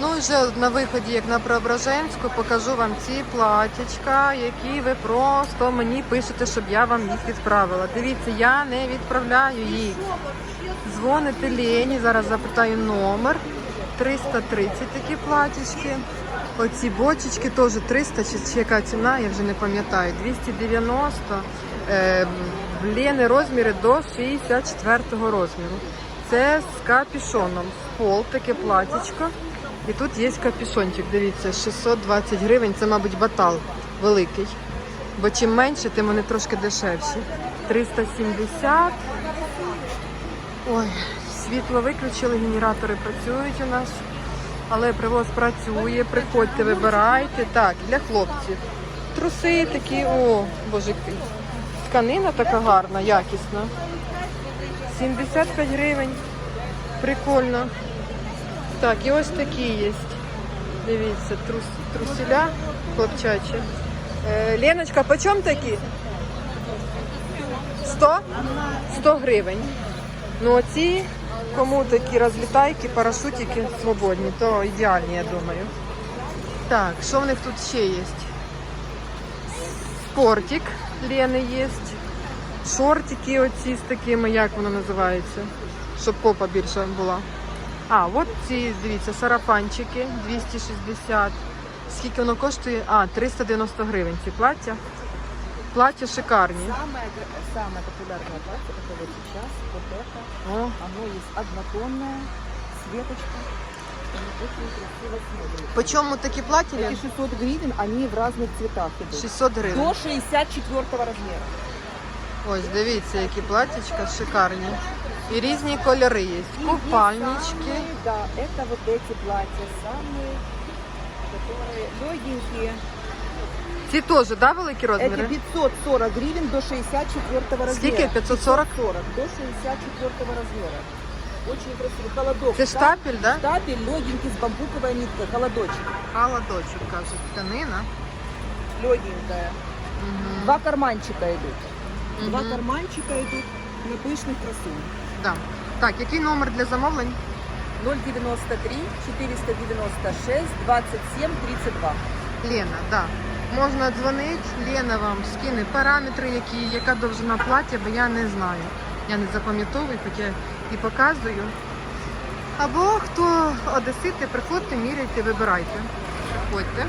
Ну вже на виході, як на Преображенську, покажу вам ці платячка, які ви просто мені пишете, щоб я вам їх відправила. Дивіться, я не відправляю їх. Дзвоните Лені, зараз запитаю номер. 330 такі платічки. Оці бочечки теж 300, чи, яка ціна, я вже не пам'ятаю. 290. Е, в Лени розміри до 64 розміру. Це з капюшоном. В пол таке платічко. І тут є капюшончик, дивіться, 620 гривень, це, мабуть, батал великий. Бо чим менше, тим вони трошки дешевші. 370. Ой, світло виключили, генератори працюють у нас. Але привоз працює, приходьте, вибирайте. Так, для хлопців. Труси такі, о, боже, тканина така гарна, якісна. 75 гривень. Прикольно. Так, і ось такі є. Дивіться, трус, трусіля хлопчачі. Е, Леночка, по чому такі? 100? 100 гривень. Ну оці, кому такі розлітайки, парашутики свободні, то ідеальні, я думаю. Так, що в них тут ще є? Спортик Лени є. Шортики оці з такими, як воно називається, щоб попа більше була. А, от ці, дивіться, сарафанчики 260. Скільки воно коштує? А, 390 гривень ці плаття. Плаття шикарні. Самое, гр- самое популярное платье, это вот сейчас, вот это. О, Оно есть однотонное, с веточкой. Оно очень красиво смотрится. по чому такі плаття? Эти Лен? 600 гривен, они в разных цветах идут. 600 гривень. До 64 размера. Ось, дивіться, які платтячка шикарні. І різні кольори є. И есть Купальнички. самые, да, это вот эти платья, самые, которые легенькие. Ці теж, да, великі Эти розміри? 540 гривен до 64 размера. Скільки? 540? 540 до 64 размера. Очень красиво. Холодок. Це Штап- штапель, да? Штапель легенький с бамбуковой ниткой. Холодочек. Холодочок, кажуть, тканина. Легенькая. Угу. Два карманчика идут. Два карманчика идут на пышных красунь. Да. Так, який номер для замовлень? 093 496 27 32. Лена, да. Можна дзвонити, Лена вам скине параметри, які, яка довжина плаття, бо я не знаю. Я не запам'ятовую, хоча і показую. Або хто одесити, приходьте, міряйте, вибирайте. Приходьте.